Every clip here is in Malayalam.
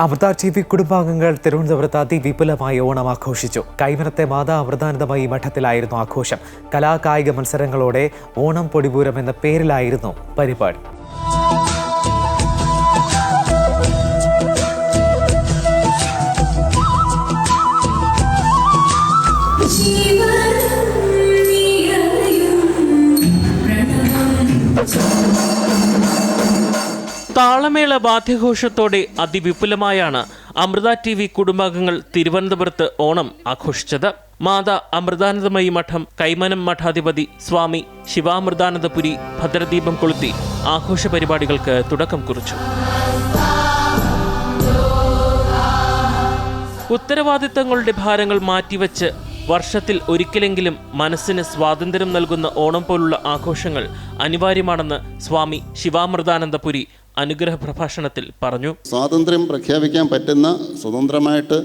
അമൃത ടി വി കുടുംബാംഗങ്ങൾ തിരുവനന്തപുരത്ത് അതിവിപുലമായി ഓണം ആഘോഷിച്ചു. കൈമനത്തെ മാതാ അമൃതാനന്ദമയി മഠത്തിലായിരുന്നു ആഘോഷം. കലാകായിക മത്സരങ്ങളോടെ ഓണം പൊടിപൂരം എന്ന പേരിലായിരുന്നു പരിപാടി. താളമേള ബാധ്യഘോഷത്തോടെ അതിവിപുലമായാണ് അമൃത ടി വി കുടുംബാംഗങ്ങൾ തിരുവനന്തപുരത്ത് ഓണം ആഘോഷിച്ചത്. മാതാ അമൃതാനന്ദമയി മഠം കൈമനം മഠാധിപതി സ്വാമി ശിവാമൃതാനന്ദപുരി ഭദ്രദീപം കൊളുത്തി ആഘോഷ പരിപാടികൾക്ക് തുടക്കം കുറിച്ചു. ഉത്തരവാദിത്തങ്ങളുടെ ഭാരങ്ങൾ മാറ്റിവെച്ച് വർഷത്തിൽ ഒരിക്കലെങ്കിലും മനസ്സിന് സ്വാതന്ത്ര്യം നൽകുന്ന ഓണം പോലുള്ള ആഘോഷങ്ങൾ അനിവാര്യമാണെന്ന് സ്വാമി ശിവാമൃതാനന്ദപുരി അനുഗ്രഹ പ്രഭാഷണത്തിൽ പറഞ്ഞു. സ്വാതന്ത്ര്യം പ്രഖ്യാപിക്കാൻ പറ്റുന്ന സ്വതന്ത്രമായിട്ട്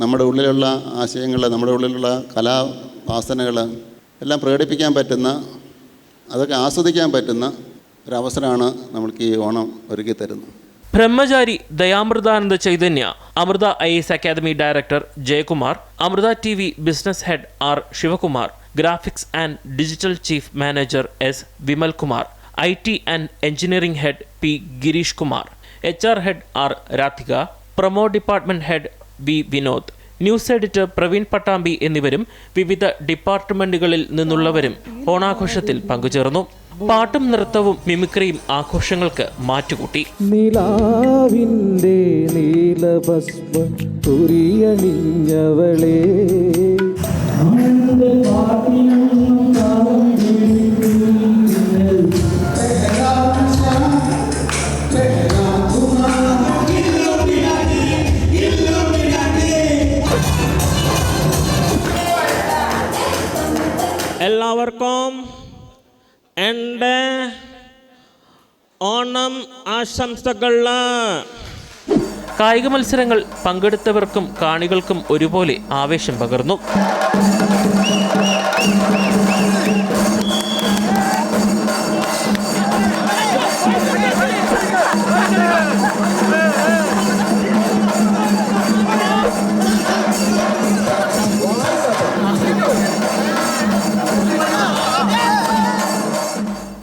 നമ്മുടെ ഉള്ളിലുള്ള ആശയങ്ങൾ നമ്മുടെ ഉള്ളിലുള്ള കലാവാസനകൾ എല്ലാം പ്രകടിപ്പിക്കാൻ പറ്റുന്ന അതൊക്കെ ആസ്വദിക്കാൻ പറ്റുന്ന ഒരവസരമാണ് നമ്മൾക്ക് ഈ ഓണം ഒരുക്കി തരുന്നത്. Brahmachari Dayamritananda Chaitanya Amrita I S academy director Jayakumar Amrita T V business head R Sivakumar graphics and digital chief manager S Vimal Kumar I T and engineering head P Girish Kumar H R head R Radhika promo department head V Vinod news editor Praveen Pattambi എന്നിവരും വിവിധ ഡിപ്പാർട്ട്മെന്റുകളിൽ നിന്നുള്ളവരും ഓണാഘോഷത്തിൽ പങ്കുചേർന്നു. പാട്ടും നൃത്തവും മിമിക്രിയും ആഘോഷങ്ങൾക്ക് മാറ്റുകൂട്ടി. നിലാവിന്റെ നീലഭസ്മ തുരിയണിഞ്ഞവളേ എല്ലാവർക്കും എന്റെ ഓണം ആശംസകൾ കായിക മത്സരങ്ങൾ പങ്കെടുത്തവർക്കും കാണികൾക്കും ഒരുപോലെ ആവേശം പകർന്നു.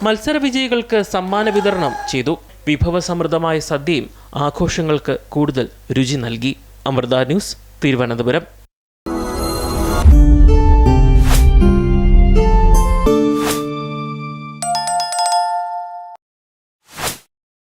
മത്സര വിജയികൾക്ക് സമ്മാന വിതരണം ചെയ്തു. വിഭവസമൃദ്ധമായ സദ്യയും ആഘോഷങ്ങൾക്ക് കൂടുതൽ രുചി നൽകി. അമൃത ന്യൂസ് തിരുവനന്തപുരം.